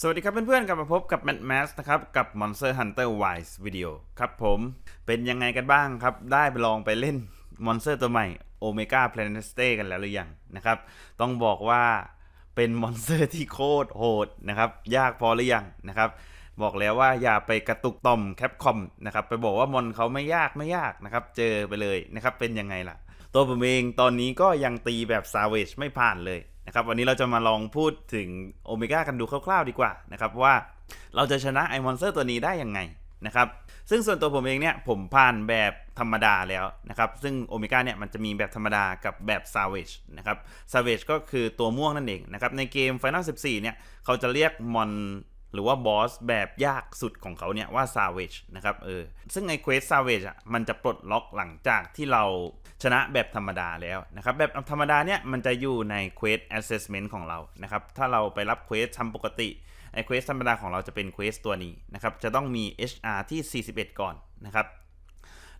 สวัสดีครับเพื่อนๆกลับมาพบกับ Mad Max นะครับ กับ Monster Hunter Wise Video ครับผมเป็นยังไงกันบ้างครับ ได้ไปลองไปเล่น Monster ตัวใหม่ Omega Planetstay กันแล้วหรือยังนะครับ ต้องบอกว่าเป็นมอนสเตอร์ที่โคตรโหดนะครับ ยากพอหรือยังนะครับ บอกแล้วว่าอย่าไปกระตุกต่อมแคปคอมนะครับ ไปบอกว่ามอนเขาไม่ยากไม่ยากนะครับ เจอไปเลยนะครับ เป็นยังไงล่ะ ตัวผมเองตอนนี้ก็ยังตีแบบ Savage ไม่ผ่านเลย นะครับวันนี้เราจะมาลองพูดถึงโอเมก้ากันดูคร่าวๆ ดีกว่านะครับว่าเราจะชนะไอมอนสเตอร์ตัวนี้ได้ยังไงนะครับซึ่งส่วนตัวผมเองเนี่ยผมผ่านแบบธรรมดาแล้วนะครับซึ่งโอเมก้าเนี่ยมันจะมีแบบธรรมดากับแบบซาวเวจนะครับซาวเวจก็คือตัวม่วงนั่นเองนะครับในเกม Final 14เนี่ยเขาจะเรียกมอน หรือว่าบอสแบบยากสุดของเขาเนี่ยว่า Savage นะครับเออซึ่งไอเควส Savage อะมันจะปลดล็อกหลังจากที่เราชนะแบบธรรมดาแล้วนะครับแบบธรรมดาเนี่ยมันจะอยู่ใน Quest Assessment ของเรานะครับถ้าเราไปรับเควสทำปกติไอเควสธรรมดาของเราจะเป็นเควสตัวนี้นะครับจะต้องมี HR ที่ 41 ก่อนนะครับ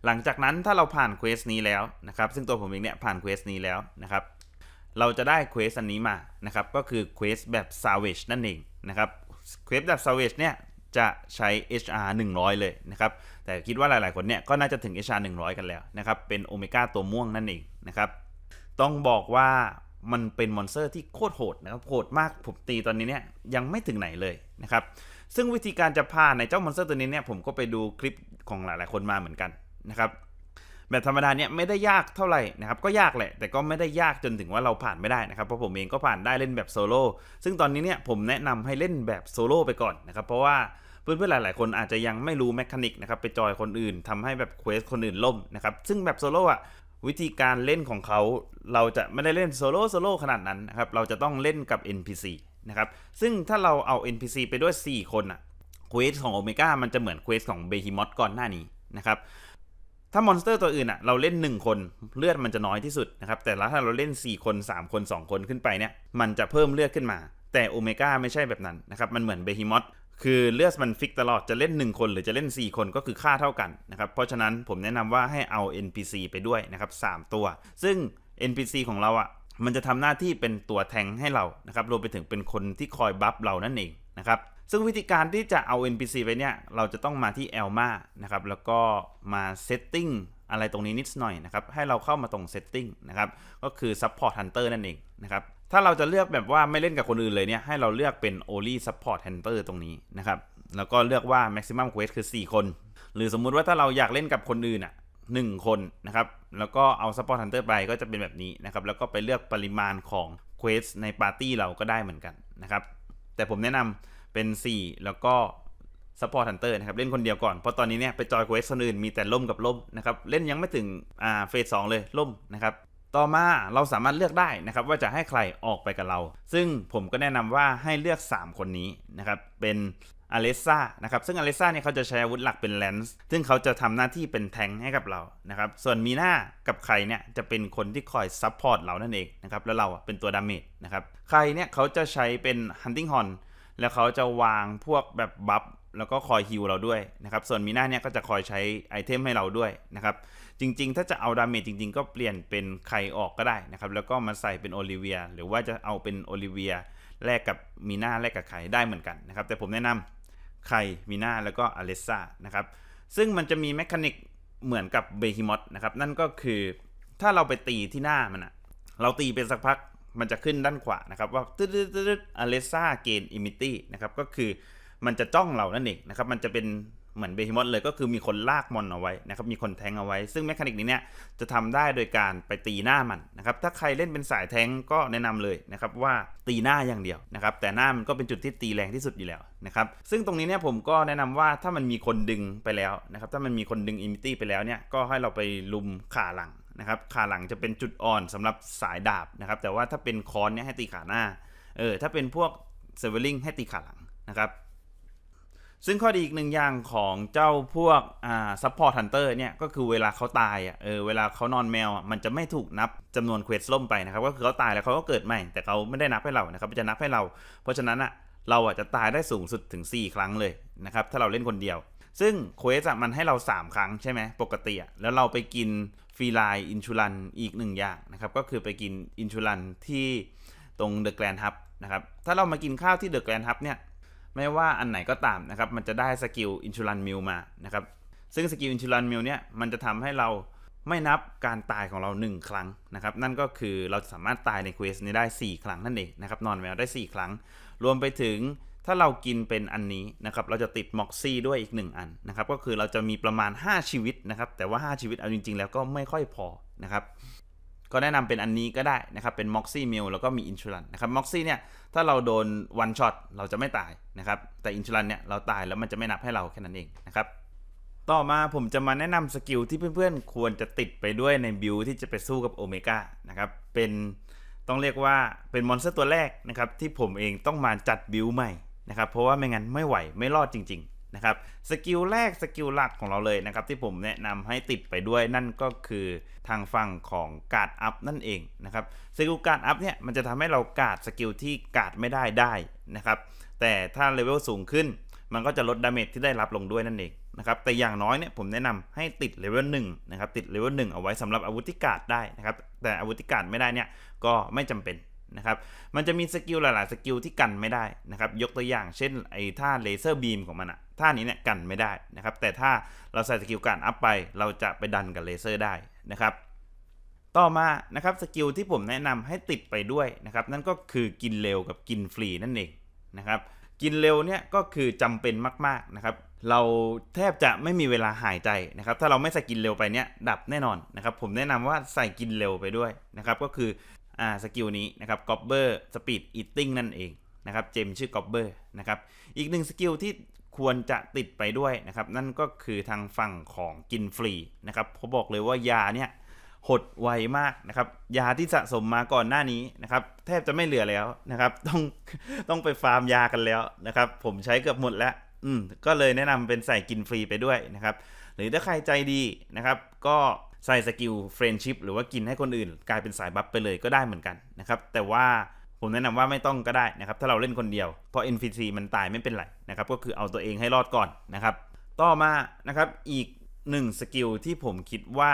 หลังจากนั้นถ้าเราผ่านเควสนี้แล้วนะครับซึ่งตัวผมเองเนี่ยผ่านเควสนี้แล้วนะครับเราจะได้เควสอันนี้มานะครับก็คือเควสแบบ Savage นั่นเองนะครับ เควสแบบ Savage เนี่ยจะใช้ HR 100 เลยนะครับ แต่คิดว่าหลายๆ คนเนี่ยก็น่าจะถึง HR 100 กันแล้วนะครับ เป็นโอเมก้าตัวม่วงนั่นเองนะครับ ต้องบอกว่ามันเป็นมอนสเตอร์ที่โคตรโหดนะครับ โหดมาก ผมตีตอนนี้เนี่ยยังไม่ถึงไหนเลยนะครับ ซึ่งวิธีการจะผ่านในเจ้ามอนสเตอร์ตัวนี้เนี่ยผมก็ไปดูคลิปของหลายๆ คนมาเหมือนกันนะครับ แบบธรรมดาเนี่ยไม่ได้ยากเท่าไหร่นะครับก็ยากแหละ แต่ก็ไม่ได้ยากจนถึงว่าเราผ่านไม่ได้นะครับเพราะผมเองก็ผ่านได้เล่นแบบโซโล่ซึ่งตอนนี้เนี่ยผมแนะนำให้เล่นแบบโซโล่ไปก่อนนะครับเพราะว่าเพื่อนๆ หลาย ๆ คนอาจจะยังไม่รู้แมคานิกนะครับไปจอยคนอื่นทำให้แบบเควสคนอื่นล่มนะครับซึ่งแบบโซโล่อะวิธีการเล่นของเขาเราจะไม่ได้เล่นโซโล่โซโล่ขนาดนั้นนะครับเราจะต้องเล่นกับ NPC นะครับซึ่งถ้าเราเอา NPC ไปด้วย 4 คนอะเควสของโอเมก้ามันจะเหมือนเควสของเบฮิมอสก่อนหน้านี้นะครับ ถ้ามอนสเตอร์ตัวอื่นอะเราเล่น 1 คนเลือดมันจะน้อยที่สุดนะครับ แต่ละถ้าเราเล่น 4 คน 3 คน 2 คนขึ้นไปเนี่ย มันจะเพิ่มเลือดขึ้นมา แต่โอเมก้าไม่ใช่แบบนั้นนะครับ มันเหมือนเบฮิมอสคือเลือดมันฟิกตลอดจะเล่น 1 คนหรือจะเล่น 4 คนก็คือค่าเท่ากันนะครับ เพราะฉะนั้นผมแนะนำว่าให้เอา NPC ไปด้วยนะครับ 3 ตัว ซึ่ง NPC ของเราอะมันจะทำหน้าที่เป็นตัวแทงให้เรานะครับรวมไปถึงเป็นคนที่คอยบัฟเรานั่นเองนะครับ ซึ่งวิธีการที่จะเอา NPC ไปเนี่ย เราจะต้องมาที่ Elma นะครับ แล้วก็มา Setting อะไรตรงนี้นิดหน่อยนะครับ ให้เราเข้ามาตรง Setting นะครับ ก็คือ Support Hunter นั่นเองนะครับ ถ้าเราจะเลือกแบบว่าไม่เล่นกับคนอื่นเลยเนี่ย ให้เราเลือกเป็น Only Support Hunter ตรงนี้นะครับ แล้วก็เลือกว่า Maximum Quest คือ 4 คน หรือสมมุติว่าถ้าเราอยากเล่นกับคนอื่นอะหนึ่งคนนะครับ แล้วก็เอา Support Hunter ไปก็จะเป็นแบบนี้นะครับ แล้วก็ไปเลือกปริมาณของ Quest ในปาร์ตี้เราก็ได้เหมือนกันนะครับ แต่ผมแนะนำ เป็น 4 แล้วก็ Support Hunter นะครับเล่นคนเดียวก่อนเพราะตอนนี้เนี่ยไปจอยเควสคนอื่นมีแต่ล่มกับล่มนะครับเล่นยังไม่ถึงอ่าเฟสสเลยล่มนะครับต่อมาเราสามารถเลือกได้นะครับว่าจะให้ใครออกไปกับเรา ซึ่งผมก็แนะนำว่าให้เลือก 3 คนนี้นะครับเป็นอเลซ่านะครับซึ่งอเลซ่าเนี่ยเขาจะใช้อาวุธหลักเป็นแลนส์ซึ่งเขาจะทำหน้าที่เป็นแทงให้กับเรานะครับส่วนมีหน้ากับใครเนี่ยจะเป็นคนที่คอยซัพพอร์ตเรานั่นเองนะครับแล้วเราเป็นตัวดาเมจนะครับใครเนี่ยเขาจะใช้เป็นฮันติงฮอน แล้วเขาจะวางพวกแบบบัฟแล้วก็คอยฮิวเราด้วยนะครับ ส่วนมีหน้าเนี่ยก็จะคอยใช้ไอเทมให้เราด้วยนะครับ จริงๆ ถ้าจะเอาดาเมจจริงๆ ก็เปลี่ยนเป็นใครออกก็ได้นะครับ แล้วก็มาใส่เป็นโอลิเวีย หรือว่าจะเอาเป็นโอลิเวียแลกกับมีหน้าแลกกับไข่ได้เหมือนกันนะครับ แต่ผมแนะนำไข่มีหน้าแล้วก็อเลซ่านะครับ ซึ่งมันจะมีแมคานิกเหมือนกับเบฮิมอสนะครับ นั่นก็คือถ้าเราไปตีที่หน้ามันอะเราตีเป็นสักพัก มันจะขึ้นด้านขวานะครับว่าตึ๊ดตึ๊ดตึ๊ดอเลซ่าเกนอิมิตี้นะครับก็คือมันจะจ้องเรานั่นเองนะครับมันจะเป็นเหมือนเบฮิมอสเลยก็คือมีคนลากมอนเอาไว้นะครับมีคนแทงเอาไว้ ซึ่งแมคานิกนี้เนี่ยจะทำได้โดยการไปตีหน้ามันนะครับถ้าใครเล่นเป็นสายแทงก็แนะนำเลยนะครับว่าตีหน้าอย่างเดียวนะครับแต่หน้ามันก็เป็นจุดที่ตีแรงที่สุดอยู่แล้วนะครับซึ่งตรงนี้เนี่ยผมก็แนะนำว่าถ้ามันมีคนดึงไปแล้วนะครับถ้ามันมีคนดึงอิมิตี้ไปแล้วเนี่ยก็ให้เราไปลุมขาหลัง นะครับขาหลังจะเป็นจุดอ่อนสำหรับสายดาบนะครับแต่ว่าถ้าเป็นคอนเนี่ยให้ตีขาหน้าเออถ้าเป็นพวกเซเวอร์ลิงให้ตีขาหลังนะครับซึ่งข้อดีอีกหนึ่งอย่างของเจ้าพวกอ่าซัพพอร์ตฮันเตอร์เนี่ยก็คือเวลาเขาตายอะเออเวลาเขานอนแมวอะมันจะไม่ถูกนับจำนวนเควสล่มไปนะครับก็คือเขาตายแล้วเขาก็เกิดใหม่แต่เขาไม่ได้นับให้เรานะครับจะนับให้เรา เพราะฉะนั้นอะเราอะจะตายได้สูงสุดถึง 4 ครั้งเลยนะครับถ้าเราเล่นคนเดียว ซึ่งเควสอะมันให้เรา 3 ครั้งใช่ไหมปกติอะแล้วเราไปกินฟีไลอินชูลันอีกหนึ่งอย่างนะครับ ก็คือไปกินอินชูลันที่ตรงเดอะแกรนด์ฮับนะครับ ถ้าเรามากินข้าวที่เดอะแกรนด์ฮับเนี่ยไม่ว่าอันไหนก็ตามนะครับ มันจะได้สกิลอินชูรันมิลมานะครับ ซึ่งสกิลอินชูรันมิลเนี่ยมันจะทำให้เราไม่นับการตายของเรา 1 ครั้งนะครับ นั่นก็คือเราสามารถตายในเควสนี้ได้ 4 ครั้งนั่นเองนะครับนอนแมวได้ 4 ครั้ง รวมไปถึง ถ้าเรากินเป็นอันนี้นะครับเราจะติดม็อกซี่ด้วยอีก 1 อันนะครับก็คือเราจะมีประมาณ 5 ชีวิตนะครับแต่ว่า 5 ชีวิตเอาจริง ๆ แล้วก็ไม่ค่อยพอนะครับก็แนะนำเป็นอันนี้ก็ได้นะครับเป็น Moxie Meal แล้วก็มี i n s u r a n นนะครับ Moxie เนี่ยถ้าเราโดน one shot เราจะไม่ตายนะครับแต่ i n s u r a n เนี่ยเราตายแล้วมันจะไม่นับให้เราแค่นั้นเองนะครับต่อมาผมจะมาแนะนำสกิลที่เพื่อนๆ ควรจะติดไปด้วยในบิลที่จะไปสู้กับโอเมก้านะครับเป็นต้องเรียกว่าเป็นมอนสเตอร์ตัวแรกนะครับที่ผมเองต้องมาจัดบิลใหม่ นะครับเพราะว่าไม่งั้นไม่ไหวไม่รอดจริง ๆ นะครับสกิลแรกสกิลหลักของเราเลยนะครับ ที่ผมแนะนำให้ติดไปด้วยนั่นก็คือทางฝั่งของการ์ดอัพนั่นเองนะครับสกิลการ์ดอัพเนี่ยมันจะทำให้เราการ์ดสกิลที่การ์ดไม่ได้ได้นะครับแต่ถ้าเลเวลสูงขึ้น มันก็จะลดดาเมจที่ได้รับลงด้วยนั่นเองนะครับแต่อย่างน้อยเนี่ยผมแนะนำให้ติดเลเวลหนึ่งนะครับติดเลเวลหนึ่งเอาไว้สำหรับอาวุธที่การ์ดได้นะครับแต่อาวุธที่การ์ดไม่ได้เนี่ยก็ไม่จำเป็น นะครับมันจะมีสกิลหลายๆสกิลที่กันไม่ได้นะครับยกตัวอย่างเช่นไอ้ท่าเลเซอร์บีมของมันอะท่านี้เนี่ยกันไม่ได้นะครับแต่ถ้าเราใส่สกิลการอัพไป เราจะไปดันกับเลเซอร์ได้นะครับต่อมานะครับสกิลที่ผมแนะนำให้ติดไปด้วยนะครับนั่นก็คือกินเร็วกับกินฟรีนั่นเองนะครับกินเร็วเนี่ยก็คือจำเป็นมากๆนะครับเราแทบจะไม่มีเวลาหายใจนะครับถ้าเราไม่ใส่กินเร็วไปเนี่ยดับแน่นอนนะครับผมแนะนำว่าใส่กินเร็วไปด้วยนะครับก็คือ อ่าสกิลนี้นะครับกอบเบอร์สปีดอีทติ้งนั่นเองนะครับเจมชื่อกอบเบอร์นะครับอีกหนึ่งสกิลที่ควรจะติดไปด้วยนะครับนั่นก็คือทางฝั่งของกินฟรีนะครับผมบอกเลยว่ายาเนี่ยหดไวมากนะครับยาที่สะสมมาก่อนหน้านี้นะครับแทบจะไม่เหลือแล้วนะครับต้องต้องไปฟาร์มยากันแล้วนะครับผมใช้เกือบหมดแล้วอืมก็เลยแนะนำเป็นใส่กินฟรีไปด้วยนะครับหรือถ้าใครใจดีนะครับก็ ใส่สกิลเฟรนชิพหรือว่ากินให้คนอื่น กลายเป็นสายบัฟไปเลยก็ได้เหมือนกันนะครับ แต่ว่าผมแนะนำว่าไม่ต้องก็ได้นะครับ ถ้าเราเล่นคนเดียว เพราะ NPC มันตายไม่เป็นไรนะครับ ก็คือเอาตัวเองให้รอดก่อนนะครับ ต่อมานะครับอีกหนึ่งสกิลที่ผมคิดว่า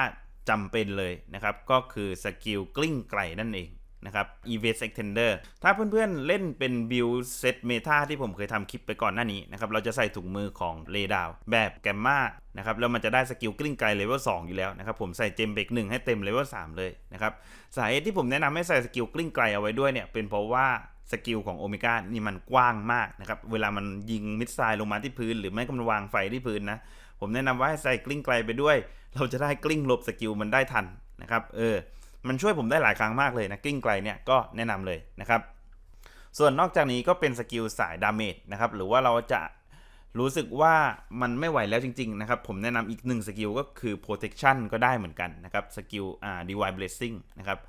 จำเป็นเลยนะครับ ก็คือสกิลกลิ้งไกลนั่นเอง นะครับ e v a s e Extender ถ้าเพื่อนๆเล่นเป็นบิลเซตเมตาที่ผมเคยทำคลิปไปก่อนหน้านี้นะครับ เราจะใส่ถุงมือของเลดาวแบบแกมมานะครับ แล้วมันจะได้สกิลกลิ้งไกลเลเวล2อยู่แล้วนะครับ ผมใส่เจมเบกหนึ่งให้เต็มเลเวล3เลยนะครับ สาเหตุที่ผมแนะนำให้ใส่สกิลกลิ้งไกลเอาไว้ด้วยเนี่ย เป็นเพราะว่าสกิลของโอเมก้านี่มันกว้างมากนะครับ เวลามันยิงมิดไซล์ลงมาที่พื้น หรือไม่ก็มันวางไฟที่พื้นนะ ผมแนะนำว่าให้ใส่กลิ้งไกลไปด้วย เราจะได้กลิ้งลบสกิลมันได้ทันนะครับ เออ มันช่วยผมได้หลายครั้งมากเลยนะกิ้งไกลเนี่ยก็แนะนำเลยนะครับ ส่วนนอกจากนี้ก็เป็นสกิลสายดาเมจนะครับหรือว่าเราจะรู้สึกว่ามันไม่ไหวแล้วจริงๆนะครับ ผมแนะนำอีกหนึ่งสกิลก็คือ protection ก็ได้เหมือนกันนะครับสกิลอ่า divine blessing นะครับ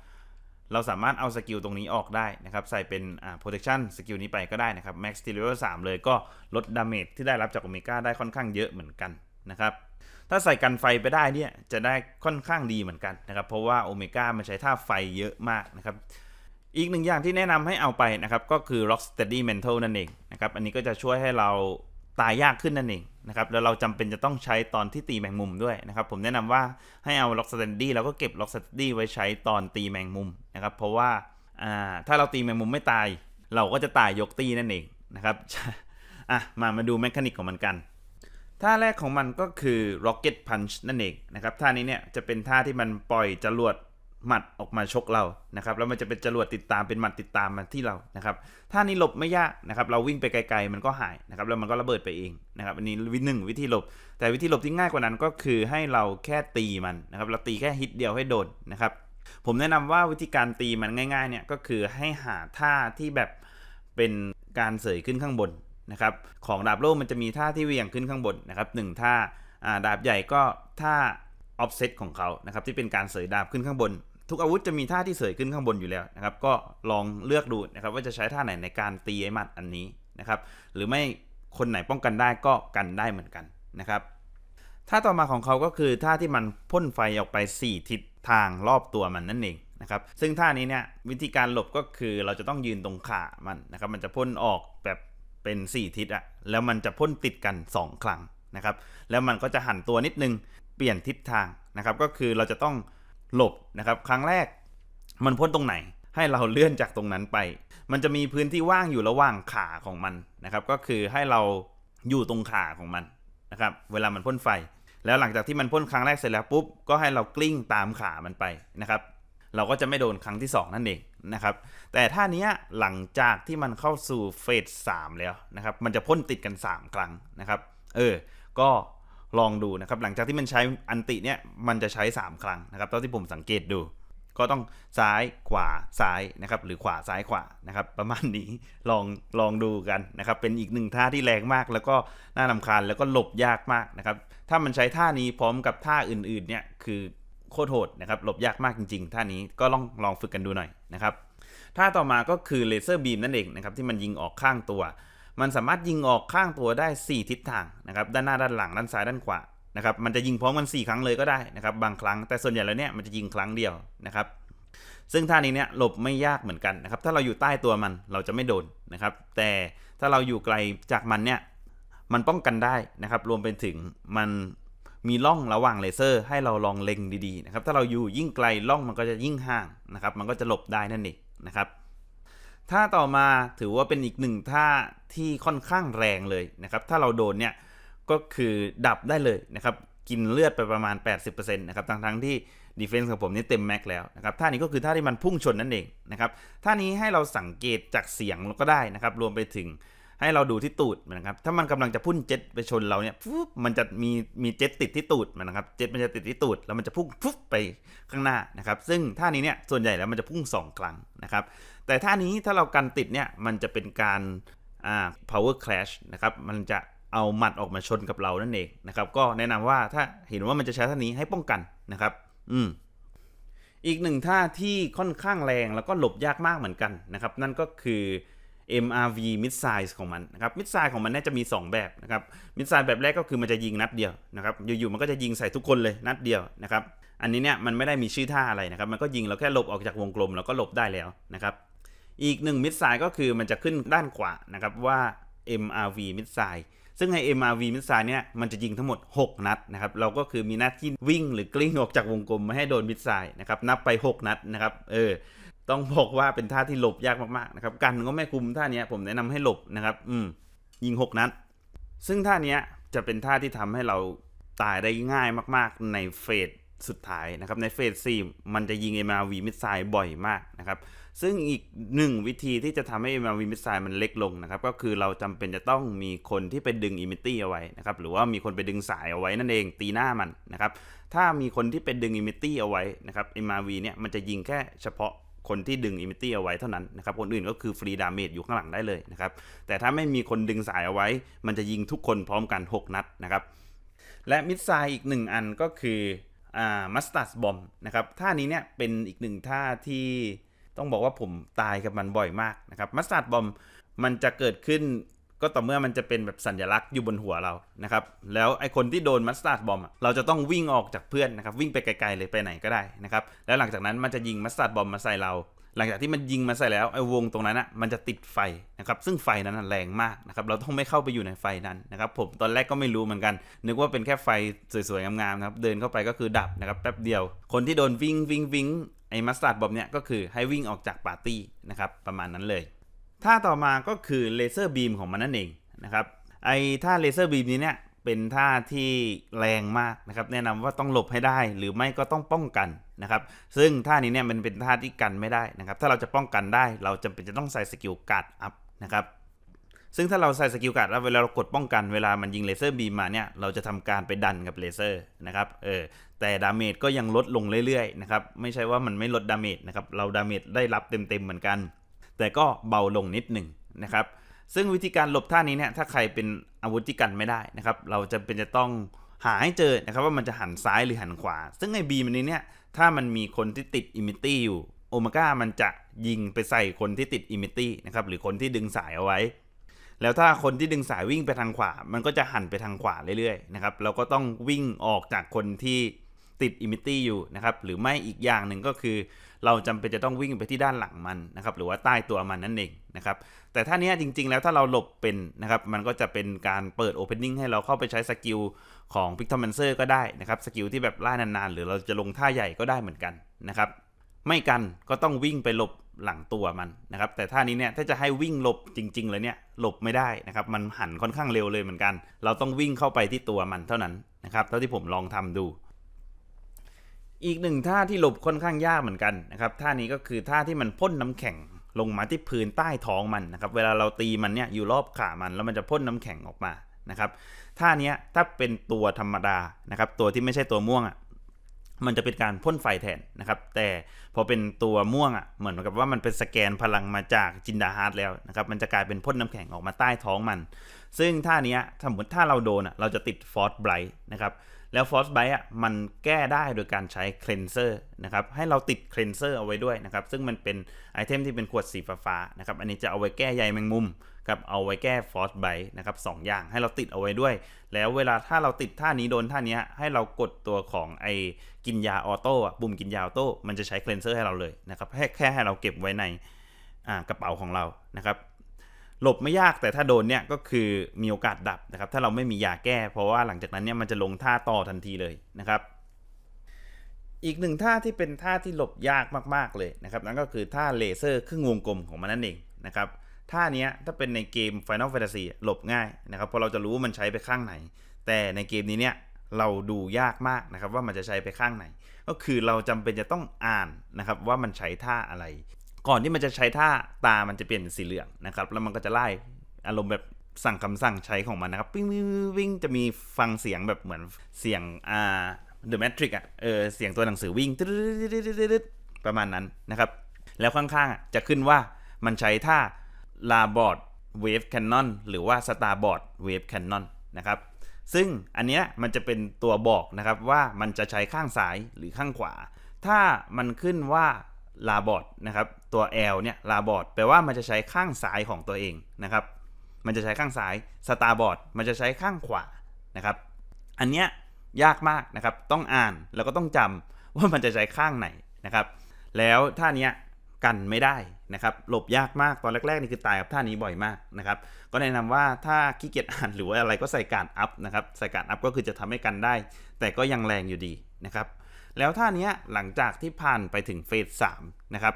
เราสามารถเอาสกิลตรงนี้ออกได้นะครับใส่เป็นอ่า protection สกิลนี้ไปก็ได้นะครับ max t level 3เลยก็ลดดาเมจที่ได้รับจากโอเมก้าได้ค่อนข้างเยอะเหมือนกันนะครับ ถ้าใส่กันไฟไปได้เนี่ยจะได้ค่อนข้างดีเหมือนกันนะครับ เพราะว่าโอเมก้ามันใช้ท่าไฟเยอะมากนะครับ อีกหนึ่งอย่างที่แนะนำให้เอาไปนะครับ ก็คือ rock steady mental นั่นเองนะครับ อันนี้ก็จะช่วยให้เราตายยากขึ้นนั่นเองนะครับ แล้วเราจำเป็นจะต้องใช้ตอนที่ตีแมงมุมด้วยนะครับ ผมแนะนำว่าให้เอา rock steady แล้วก็เก็บ rock steady ไว้ใช้ตอนตีแมงมุมนะครับ เพราะว่าอ่าถ้าเราตีแมงมุมไม่ตาย เราก็จะตายยกตีนั่นเองนะครับอะมามาดูแมคานิกของมันกัน ท่าแรกของมันก็คือ Rocket Punch นั่นเองนะครับท่านี้เนี่ยจะเป็นท่าที่มันปล่อยจรวดหมัดออกมาชกเรานะครับแล้วมันจะเป็นจรวดติดตามเป็นหมัดติดตามมาที่เรานะครับท่านี้หลบไม่ยากนะครับเราวิ่งไปไกลๆมันก็หายนะครับแล้วมันก็ระเบิดไปเองนะครับอันนี้วิธีหนึ่งวิธีหลบ แต่วิธีหลบที่ง่ายกว่านั้นก็คือให้เราแค่ตีมันนะครับเราตีแค่ฮิตเดียวให้โดนนะครับผมแนะนำว่าวิธีการตีมันง่ายๆเนี่ยก็คือให้หาท่าที่แบบเป็นการเสยขึ้นข้างบน นะครับของดาบโล่มันจะมีท่าที่เวียงขึ้นข้างบนนะครับหนึ่งท่าดาบใหญ่ก็ท่า offset ของเขานะครับที่เป็นการเสยดาบขึ้นข้างบน ทุกอาวุธจะมีท่าที่เสยขึ้นข้างบนอยู่แล้วนะครับก็ลองเลือกดูนะครับว่าจะใช้ท่าไหนในการตีไอ้มัดอันนี้นะครับหรือไม่คนไหนป้องกันได้ก็กันได้เหมือนกันนะครับท่าต่อมาของเขาก็คือท่าที่มันพ่นไฟออกไป 4 ทิศทางรอบตัวมันนั่นเองนะครับซึ่งท่านี้เนี่ยวิธีการหลบก็คือเราจะต้องยืนตรงขามันนะครับมันจะพ่นออกแบบ เป็น 4 ทิศอะแล้วมันจะพ่นติดกัน 2 ครั้งนะครับแล้วมันก็จะหันตัวนิดนึงเปลี่ยนทิศทางนะครับก็คือเราจะต้องหลบนะครับครั้งแรกมันพ่นตรงไหน ให้เราเลื่อนจากตรงนั้นไป มันจะมีพื้นที่ว่างอยู่ระหว่างขาของมันนะครับก็คือให้เราอยู่ตรงขาของมันนะครับเวลามันพ่นไฟ แล้วหลังจากที่มันพ่นครั้งแรกเสร็จแล้วปุ๊บก็ให้เรากลิ้งตามขามันไปนะครับ เราก็จะไม่โดนครั้งที่ 2 นั่นเองนะครับแต่ท่าเนี้ยหลังจากที่มันเข้าสู่เฟส3แล้วนะครับมันจะพ่นติดกัน 3 ครั้งนะครับเออก็ลองดูนะครับหลังจากที่มันใช้อันติเนี่ยมันจะใช้ 3 ครั้งนะครับเท่าที่ผมสังเกตดู ก็ต้องซ้ายขวาซ้ายนะครับหรือขวาซ้ายขวานะครับประมาณนี้ลองลองดูกันนะครับเป็นอีกหนึ่งท่าที่แรงมาก แล้วก็น่ารำคาญแล้วก็หลบยากมากนะครับถ้ามันใช้ท่านี้พร้อมกับท่าอื่นๆเนี่ยคือ โคตรโหดนะครับหลบยากมากจริงๆท่านี้ก็ลองลองฝึกกันดูหน่อยนะครับท่าต่อมาก็คือเลเซอร์บีมนั่นเองนะครับที่มันยิงออกข้างตัว มันสามารถยิงออกข้างตัวได้ 4 ทิศทางนะครับด้านหน้าด้านหลังด้านซ้ายด้านขวานะครับมันจะยิงพร้อมกัน 4 ครั้งเลยก็ได้นะครับบางครั้งแต่ส่วนใหญ่แล้วเนี่ยมันจะยิงครั้งเดียวนะครับซึ่งท่านี้เนี่ยหลบไม่ยากเหมือนกันนะครับถ้าเราอยู่ใต้ตัวมันเราจะไม่โดนนะครับแต่ถ้าเราอยู่ไกลจากมันเนี่ยมันป้องกันได้นะครับรวมไปถึงมัน มีร่องระหว่างเลเซอร์ให้เราลองเล็งดีๆนะครับถ้าเราอยู่ยิ่งไกลร่องมันก็จะยิ่งห่างนะครับมันก็จะหลบได้นั่นเองนะครับท่าต่อมาถือว่าเป็นอีกหนึ่งท่าที่ค่อนข้างแรงเลยนะครับถ้าเราโดนเนี่ยก็คือดับได้เลยนะครับกินเลือดไปประมาณ 80%นะครับทั้งทั้งๆที่ดีเฟนส์ของผมนี่เต็มแม็กแล้วนะครับท่านี้ก็คือท่าที่มันพุ่งชนนั่นเองนะครับท่านี้ให้เราสังเกตจากเสียงก็ได้นะครับรวมไปถึง ให้เราดูที่ตูดมันนะครับ ถ้ามันกำลังจะพุ่งเจ็ตไปชนเราเนี่ยปุ๊บมันจะมีมีเจ็ตติดที่ตูดมันนะครับ เจ็ตมันจะติดที่ตูดแล้วมันจะพุ่งปุ๊บไปข้างหน้านะครับ ซึ่งท่านี้เนี่ยส่วนใหญ่แล้วมันจะพุ่งสองครั้งนะครับ แต่ท่านี้ถ้าเรากันติดเนี่ยมันจะเป็นการอ่า power clash นะครับ มันจะเอาหมัดออกมาชนกับเรานั่นเองนะครับ ก็แนะนำว่าถ้าเห็นว่ามันจะใช้ท่านี้ให้ป้องกันนะครับ อืมอีกหนึ่งท่าที่ค่อนข้างแรงแล้วก็หลบยากมากเหมือนกันนะครับ นั่นก็คือ MRV mid size ของมันนะครับ mid size ของมันเนี่ยจะมี 2 แบบนะครับ mid size แบบแรกก็คือมันจะยิงนัดเดียวนะครับอยู่ๆมันก็จะยิงใส่ทุกคนเลยนัดเดียวนะครับอันนี้เนี่ยมันไม่ได้มีชื่อท่าอะไรนะครับมันก็ยิงเราแค่หลบออกจากวงกลมแล้วก็หลบได้แล้วนะครับอีกหนึ่งมิดไซก็คือมันจะขึ้นด้านขวานะครับว่า MRV มิดไซซึ่งใน MRV มิดไซเนี่ยมันจะยิงทั้งหมด 6 นัดนะครับเราก็คือมีหน้าที่วิ่งหรือกลิ้งออกจากวงกลมไม่ให้โดนมิดไซนะครับนับไป 6 นัดนะครับเออ ต้องบอกว่าเป็นท่าที่หลบยากมากๆนะครับกันก็ไม่คุมท่าเนี้ยผมแนะนำให้หลบนะครับ อืมยิง 6 นัด ซึ่งท่าเนี้ยจะเป็นท่าที่ทำให้เราตายได้ง่ายมากๆ ในเฟสสุดท้ายนะครับในเฟส4มันจะยิง MRV มิดไซบ่อยมากนะครับซึ่งอีกหนึ่งวิธีที่จะทำให้ MRV มิดไซมันเล็กลงนะครับก็คือเราจำเป็นจะต้องมีคนที่ไปดึงอิมิตี้เอาไว้นะครับหรือว่ามีคนไปดึงสายเอาไว้นั่นเองตีหน้ามันนะครับถ้ามีคนที่ไปดึงอิมิตี้เอาไว้นะครับ MRV เนี่ยมันจะยิงแค่เฉพาะ คนที่ดึงอิมิตี้เอาไว้เท่านั้นนะครับ คนอื่นก็คือฟรีดาเมจอยู่ข้างหลังได้เลยนะครับ แต่ถ้าไม่มีคนดึงสายเอาไว้ มันจะยิงทุกคนพร้อมกัน 6 นัดนะครับ และมิดไซอีกหนึ่งอันก็คืออ่ามัสตัสบอมนะครับท่านี้เนี่ยเป็นอีกหนึ่งท่าที่ต้องบอกว่าผมตายกับมันบ่อยมากนะครับมัสตัสบอมมันจะเกิดขึ้น ก็ต่อเมื่อมันจะเป็นแบบสัญลักษณ์อยู่บนหัวเรานะครับแล้วไอคนที่โดนมัสตัสบอมเราจะต้องวิ่งออกจากเพื่อนนะครับวิ่งไปไกลๆเลยไปไหนก็ได้นะครับแล้วหลังจากนั้นมันจะยิงมัสตัสบอมมาใส่เรา หลังจากที่มันยิงมาใส่แล้วไอ้วงตรงนั้นอะมันจะติดไฟนะครับซึ่งไฟนั้นแรงมากนะครับเราต้องไม่เข้าไปอยู่ในไฟนั้นนะครับผมตอนแรกก็ไม่รู้เหมือนกัน นึกว่าเป็นแค่ไฟสวยๆงามๆนะครับเดินเข้าไปก็คือดับนะครับแป๊บเดียว คนที่โดนวิ่งวิ่งวิ่งไอ้มัสตาร์ดบอมเนี่ยก็คือให้วิ่งออกจากปาร์ตี้นะครับประมาณนั้นเลย ท่าต่อมาก็คือเลเซอร์บีมของมันนั่นเองนะครับไอ้ท่าเลเซอร์บีมนี้เนี่ยเป็นท่าที่แรงมากนะครับแนะนำว่าต้องหลบให้ได้หรือไม่ก็ต้องป้องกันนะครับซึ่งท่านี้เนี่ยมันเป็นท่าที่กันไม่ได้นะครับถ้าเราจะป้องกันได้เราจำเป็นจะต้องใส่สกิลการ์ดอัพนะครับซึ่งถ้าเราใส่สกิลการ์ดแล้วเวลาเรากดป้องกันเวลามันยิงเลเซอร์บีมมาเนี่ยเราจะทำการไปดันกับเลเซอร์นะครับเออแต่ดาเมจก็ยังลดลงเรื่อยๆนะครับไม่ใช่ว่ามันไม่ลดดาเมจนะครับเราดาเมจได้รับเต็มๆเหมือนกัน แต่ก็เบาลงนิดหนึ่งนะครับซึ่งวิธีการหลบท่านี้เนี่ยถ้าใครเป็นอาวุธที่กันไม่ได้นะครับเราจะเป็นจะต้องหาให้เจอนะครับว่ามันจะหันซ้ายหรือหันขวา ซึ่งในบีมันนี้เนี่ยถ้ามันมีคนที่ติดอิมิตี้อยู่โอเมก้ามันจะยิงไปใส่คนที่ติดอิมิตี้นะครับหรือคนที่ดึงสายเอาไว้ แล้วถ้าคนที่ดึงสายวิ่งไปทางขวา มันก็จะหันไปทางขวาเรื่อยๆนะครับเราก็ต้องวิ่งออกจากคนที่ติดอิมิตี้อยู่นะครับหรือไม่อีกอย่างหนึ่งก็คือ เราจำเป็นจะต้องวิ่งไปที่ด้านหลังมันนะครับหรือว่าใต้ตัวมันนั่นเองนะครับแต่ถ้าเนี้ยจริง ๆ แล้วถ้าเราหลบเป็นนะครับมันก็จะเป็นการเปิดโอเพนนิ่งให้เราเข้าไปใช้สกิลของ p i c t o m a n c e r ก็ได้นะครับสกิลที่แบบล่านานๆ หรือเราจะลงท่าใหญ่ก็ได้เหมือนกันนะครับไม่กันก็ต้องวิ่งไปหลบหลังตัวมันนะครับแต่ท่านี้เนี่ยถ้าจะให้วิ่งหลบจริง ๆ เลยเนี่ยหลบไม่ได้นะครับมันหันค่อนข้างเร็วเลยเหมือนกัน เราต้องวิ่งเข้าไปที่ตัวมันเท่านั้นนะครับเท่าที่ผมลองทำดู อีกหนึ่งท่าที่หลบค่อนข้างยากเหมือนกันนะครับท่านี้ก็คือท่าที่มันพ่นน้ำแข็งลงมาที่พื้นใต้ท้องมันนะครับเวลาเราตีมันเนี่ยอยู่รอบขามันแล้วมันจะพ่นน้ำแข็งออกมานะครับท่านี้ถ้าเป็นตัวธรรมดานะครับตัวที่ไม่ใช่ตัวม่วงอะมันจะเป็นการพ่นไฟแทนนะครับ แต่พอเป็นตัวม่วงอะเหมือนกับว่ามันเป็นสแกนพลังมาจากจินดาฮาร์ดแล้วนะครับมันจะกลายเป็นพ่นน้ำแข็งออกมาใต้ท้องมัน ซึ่งท่านี้สมมติถ้าเราโดนอะเราจะติดฟอสไบรท์นะครับแล้วฟอสไบท์อะมันแก้ได้โดยการใช้เคลนเซอร์นะครับให้เราติดเคลนเซอร์เอาไว้ด้วยนะครับซึ่งมันเป็นไอเทมที่เป็นขวดสีฟ้าๆนะครับอันนี้จะเอาไว้แก้ใยแมงมุมกับเอาไว้แก้ฟอสไบท์นะครับสองอย่างให้เราติดเอาไว้ด้วย แล้วเวลาถ้าเราติดท่านี้โดนท่านี้ให้เรากดตัวของไอกินยาออโต้ปุ่มกินยาออโต้มันจะใช้เคลนเซอร์ให้เราเลยนะครับแค่แค่ให้เราเก็บไว้ในกระเป๋าของเรานะครับ หลบไม่ยากแต่ถ้าโดนเนี่ยก็คือมีโอกาสดับนะครับ ถ้าเราไม่มียาแก้ เพราะว่าหลังจากนั้นเนี่ยมันจะลงท่าต่อทันทีเลยนะครับ อีกหนึ่งท่าที่เป็นท่าที่หลบยากมากๆเลยนะครับ นั่นก็คือท่าเลเซอร์ครึ่งวงกลมของมันนั่นเองนะครับท่าเนี้ยถ้าเป็นในเกม Final Fantasy หลบง่ายนะครับเพราะเราจะรู้ว่ามันใช้ไปข้างไหน แต่ในเกมนี้เนี่ยเราดูยากมากนะครับว่ามันจะใช้ไปข้างไหน ก็คือเราจำเป็นจะต้องอ่านนะครับว่ามันใช้ท่าอะไร ก่อนที่มันจะใช้ท่าตามันจะเปลี่ยนเป็นสีเหลืองนะครับ แล้วมันก็จะไล่อารมณ์แบบสั่งคำสั่งใช้ของมันนะครับวิ่งวิ่งวิ่งจะมีฟังเสียงแบบเหมือนเสียงอ่า The Matrix อะเออเสียงตัวหนังสือวิ่งประมาณนั้นนะครับ แล้วข้างๆจะขึ้นว่ามันใช้ท่าลาบอร์ดเวฟแคนนอนหรือว่าสตาร์บอร์ดเวฟแคนนอนนะครับซึ่งอันเนี้ยมันจะเป็นตัวบอกนะครับว่ามันจะใช้ข้างซ้ายหรือข้างขวา ถ้ามันขึ้นว่าลาบอร์ดนะครับ ตัว L เนี่ยลาบอดแปลว่ามันจะใช้ข้างซ้ายของตัวเองนะครับ มันจะใช้ข้างซ้ายสตาร์บอดมันจะใช้ข้างขวานะครับ อันเนี้ยยากมากนะครับ ต้องอ่านแล้วก็ต้องจำว่ามันจะใช้ข้างไหนนะครับ แล้วท่าเนี้ยกันไม่ได้นะครับหลบยากมากตอนแรกๆนี่คือตายกับท่านี้บ่อยมากนะครับ ก็แนะนำว่าถ้าขี้เกียจอ่านหรือว่าอะไรก็ใส่การอัพนะครับใส่การอัพก็คือจะทำให้กันได้ แต่ก็ยังแรงอยู่ดีนะครับ แล้วท่านี้หลังจากที่ผ่านไปถึงเฟสสามนะครับ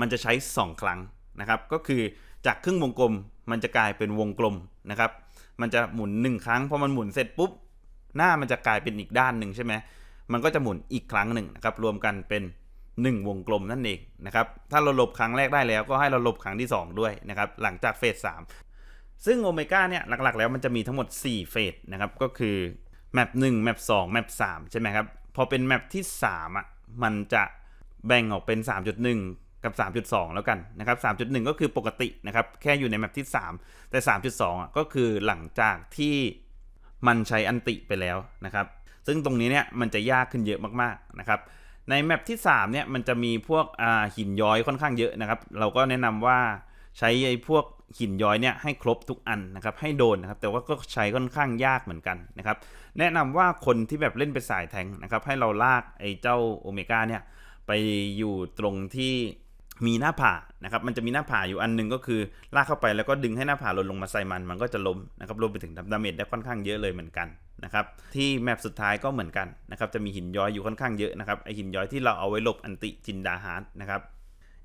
มันจะใช้ 2 ครั้งนะครับ ก็คือจากครึ่งวงกลมมันจะกลายเป็นวงกลมนะครับ มันจะหมุน 1 ครั้งพอมันหมุนเสร็จปุ๊บ หน้ามันจะกลายเป็นอีกด้านหนึ่งใช่ไหมมันก็จะหมุนอีกครั้งหนึ่งนะครับ รวมกันเป็น 1 วงกลมนั่นเองนะครับ ถ้าเราหลบครั้งแรกได้แล้วก็ให้เราหลบครั้งที่ 2 ด้วยนะครับ หลังจากเฟส3ซึ่งโอเมก้าเนี่ยหลักๆ แล้วมันจะมีทั้งหมด 4 เฟสนะครับ ก็คือแมป1แมป2แมป3ใช่ไหมครับ พอเป็นแมปที่3อะ มันจะแบ่งออกเป็น 3.1 กับ 3.2 แล้วกันนะครับ 3.1 ก็คือปกตินะครับ แค่อยู่ในแมปที่ 3 แต่ 3.2อะก็คือหลังจากที่มันใช้อันติไปแล้วนะครับ ซึ่งตรงนี้เนี่ยมันจะยากขึ้นเยอะมากๆนะครับ ในแมปที่ 3 เนี่ยมันจะมีพวกหินย้อยค่อนข้างเยอะนะครับ เราก็แนะนำว่าใช้ไอ้พวกหินย้อยเนี่ยให้ครบทุกอันนะครับให้โดนนะครับ แต่ว่าก็ใช้ค่อนข้างยากเหมือนกันนะครับ แนะนำว่าคนที่แบบเล่นเป็นสายแทงนะครับ ให้เราลากไอ้เจ้าโอเมก้าเนี่ยไปอยู่ตรงที่ มีหน้าผานะครับ มันจะมีหน้าผาอยู่อันหนึงก็คือลากเข้าไปแล้วก็ดึงให้หน้าผาหล่นลงมาใส่มัน มันก็จะล้มนะครับรวมไปถึงทำดาเมจได้ค่อนข้างเยอะเลยเหมือนกันนะครับที่แมปสุดท้ายก็เหมือนกันนะครับจะมีหินย้อยอยู่ค่อนข้างเยอะนะครับไอหินย้อยที่เราเอาไว้หลบอันติจินดาฮาร์ดนะครับ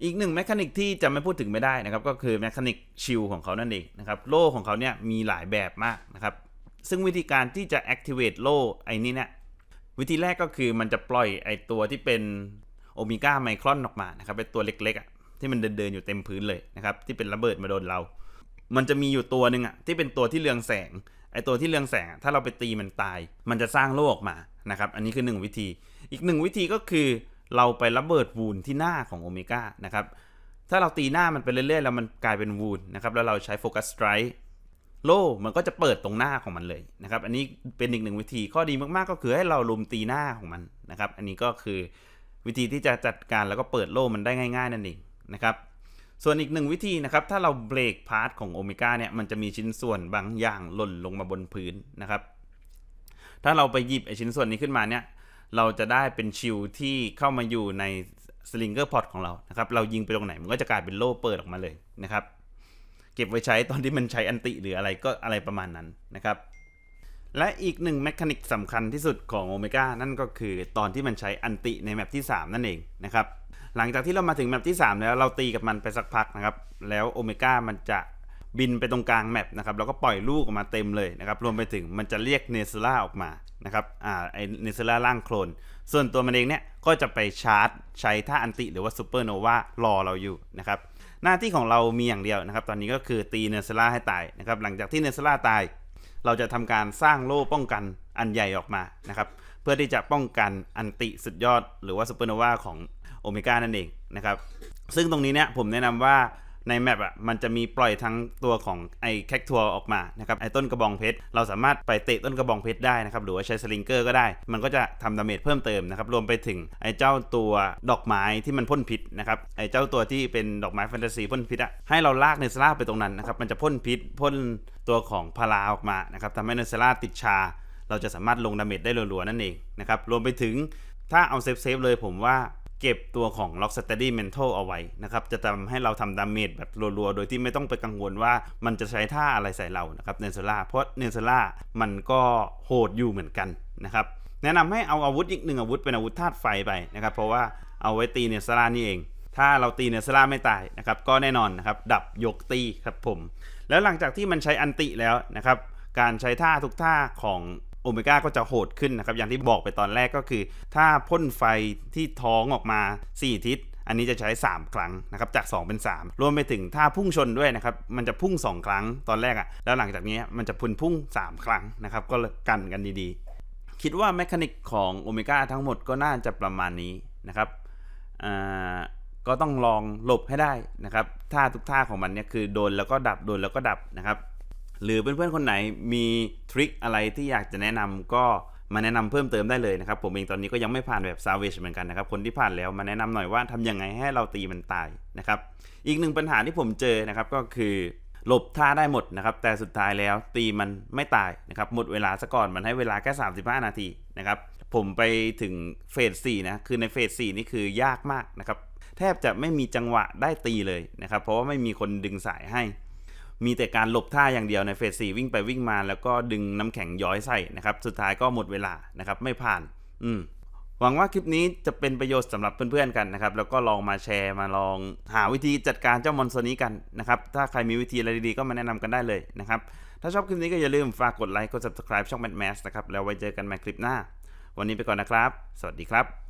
อีกหนึ่งแมคานิกที่จะไม่พูดถึงไม่ได้นะครับก็คือแมคานิกชิลของเขานั่นเองนะครับโล่ของเขาเนี่ยมีหลายแบบมากนะครับซึ่งวิธีการที่จะ activate โล่ไอ้นี่เนี่ยวิธีแรกก็คือมันจะปล่อยไอตัวที่เป็น โอเมก้าไมครอนออกมานะครับเป็นตัวเล็กๆอะที่มันเดินๆอยู่เต็มพื้นเลยนะครับที่เป็นระเบิดมาโดนเรา มันจะมีอยู่ตัวหนึ่งอะที่เป็นตัวที่เรืองแสงไอ้ตัวที่เรืองแสงถ้าเราไปตีมันตาย มันจะสร้างโล่ออกมานะครับอันนี้คือหนึ่งวิธี อีกหนึ่งวิธีก็คือเราไประเบิดวูนที่หน้าของโอเมก้านะครับถ้าเราตีหน้ามันไปเรื่อยๆ แล้วมันกลายเป็นวูนนะครับแล้วเราใช้โฟกัสสไตร์โล่มันก็จะเปิดตรงหน้าของมันเลยนะครับอันนี้เป็นอีกหนึ่งวิธีข้อดีมากๆก็คือให้เราลุมตีหน้าของมันนะครับอันนี้ก็คือ วิธีที่จะจัดการแล้วก็เปิดโล่มันได้ง่าย ๆ นั่นเองนะครับส่วนอีกหนึ่งวิธีนะครับ ถ้าเราเบรกพาร์ทของโอเมก้าเนี่ยมันจะมีชิ้นส่วนบางอย่างหล่นลงมาบนพื้นนะครับ ถ้าเราไปหยิบไอชิ้นส่วนนี้ขึ้นมาเนี่ยเราจะได้เป็นชิลที่เข้ามาอยู่ในสลิงเกอร์พอตของเรานะครับ เรายิงไปตรงไหนมันก็จะกลายเป็นโล่เปิดออกมาเลยนะครับ เก็บไว้ใช้ตอนที่มันใช้อันติหรืออะไรก็อะไรประมาณนั้นนะครับ และอีกหนึ่งแมคานิกสำคัญที่สุดของโอเมก้านั่นก็คือตอนที่มันใช้อันติในแมปที่ 3 นั่นเองนะครับ หลังจากที่เรามาถึงแมปที่ 3 แล้วเราตีกับมันไปสักพักนะครับ แล้วโอเมก้ามันจะบินไปตรงกลางแมปนะครับแล้วก็ปล่อยลูกออกมาเต็มเลยนะครับ รวมไปถึงมันจะเรียกเนเซล่าออกมานะครับอ่าไอเนเซล่าร่างโคลน ส่วนตัวมันเองเนี่ยก็จะไปชาร์จใช้ท่าอันติหรือว่าซูเปอร์โนวารอเราอยู่นะครับหน้าที่ของเรามีอย่างเดียวนะครับ ตอนนี้ก็คือตีเนเซล่าให้ตายนะครับหลังจากที่เนเซล่าตาย เราจะทำการสร้างโล่ป้องกันอันใหญ่ออกมานะครับ เพื่อที่จะป้องกันอันติสุดยอด หรือว่าซูเปอร์โนวาของโอเมก้านั่นเองนะครับ ซึ่งตรงนี้เนี่ยผมแนะนำว่า ในแมปอะมันจะมีปล่อยทั้งตัวของไอ้แคคทัวออกมานะครับไอ้ต้นกระบองเพชรเราสามารถไปเตะต้นกระบองเพชรได้นะครับหรือว่าใช้สลิงเกอร์ก็ได้ มันก็จะทำดาเมจเพิ่มเติมนะครับรวมไปถึงไอ้เจ้าตัวดอกไม้ที่มันพ่นพิษนะครับไอ้เจ้าตัวที่เป็นดอกไม้แฟนตาซีพ่นพิษอะให้เราลากเนสลาไปตรงนั้นนะครับมันจะพ่นพิษพ่นตัวของพาราออกมานะครับทำให้เนสลาติดชา เราจะสามารถลงดาเมจได้รัวๆนั่นเองนะครับรวมไปถึงถ้าเอาเซฟเซฟๆเลยผมว่า เก็บตัวของ Lock Steady Mental เอาไว้นะครับ จะทำให้เราทำดาเมจแบบรัวๆ โดยที่ไม่ต้องไปกังวลว่ามันจะใช้ท่าอะไรใส่เรานะครับเนเซล่าเพราะเนเซล่ามันก็โหดอยู่เหมือนกันนะครับ แนะนำให้เอาอาวุธอีกหนึ่งอาวุธเป็นอาวุธธาตุไฟไปนะครับ เพราะว่าเอาไว้ตีเนเซล่านี่เอง ถ้าเราตีเนเซล่าไม่ตายนะครับ ก็แน่นอนนะครับ ดับยกตีครับผม แล้วหลังจากที่มันใช้อันติแล้วนะครับ การใช้ท่าทุกท่าของ โอเมก้าก็จะโหดขึ้นนะครับ อย่างที่บอกไปตอนแรกก็คือ ถ้าพ่นไฟที่ท้องออกมา 4 ทิศอันนี้จะใช้ 3 ครั้งนะครับจาก 2 เป็น 3 รวมไปถึงท่าพุ่งชนด้วยนะครับมันจะพุ่ง 2 ครั้งตอนแรกอะ่ะแล้วหลังจากนี้มันจะพุ่นพุ่ง 3 ครั้งนะครับก็กันกันดีๆ คิดว่าแมคานิกของโอเมก้าทั้งหมดก็น่าจะประมาณนี้นะครับอ่าก็ต้องลองหลบให้ได้นะครับท่าทุกท่าของมันเนี่ยคือโดนแล้วก็ดับโดนแล้วก็ดับนะครับ หรือเพื่อนๆคนไหนมีทริคอะไรที่อยากจะแนะนำก็มาแนะนำเพิ่มเติมได้เลยนะครับ ผมเองตอนนี้ก็ยังไม่ผ่านแบบ Savage เหมือนกันนะครับ คนที่ผ่านแล้วมาแนะนำหน่อยว่าทำยังไงให้เราตีมันตายนะครับ อีกหนึ่งปัญหาที่ผมเจอนะครับก็คือหลบท่าได้หมดนะครับ แต่สุดท้ายแล้วตีมันไม่ตายนะครับ หมดเวลาซะก่อนมันให้เวลาแค่ 35 นาทีนะครับ ผมไปถึงเฟส4นะ คือในเฟส4นี่คือยากมากนะครับ แทบจะไม่มีจังหวะได้ตีเลยนะครับ เพราะว่าไม่มีคนดึงสายให้ มีแต่การหลบท่าอย่างเดียวในเฟสสี่วิ่งไปวิ่งมา แล้วก็ดึงน้ำแข็งย้อยใส่นะครับ สุดท้ายก็หมดเวลานะครับไม่ผ่าน อืมหวังว่าคลิปนี้จะเป็นประโยชน์สำหรับเพื่อนๆกันนะครับ แล้วก็ลองมาแชร์มาลองหาวิธีจัดการเจ้ามอนสเตอร์นี้กันนะครับ ถ้าใครมีวิธีอะไรดีๆก็มาแนะนำกันได้เลยนะครับ ถ้าชอบคลิปนี้ก็อย่าลืมฝากกดไลค์กด subscribe ช่อง Mad Max นะครับ แล้วไว้เจอกันใหม่คลิปหน้า วันนี้ไปก่อนนะครับ สวัสดีครับ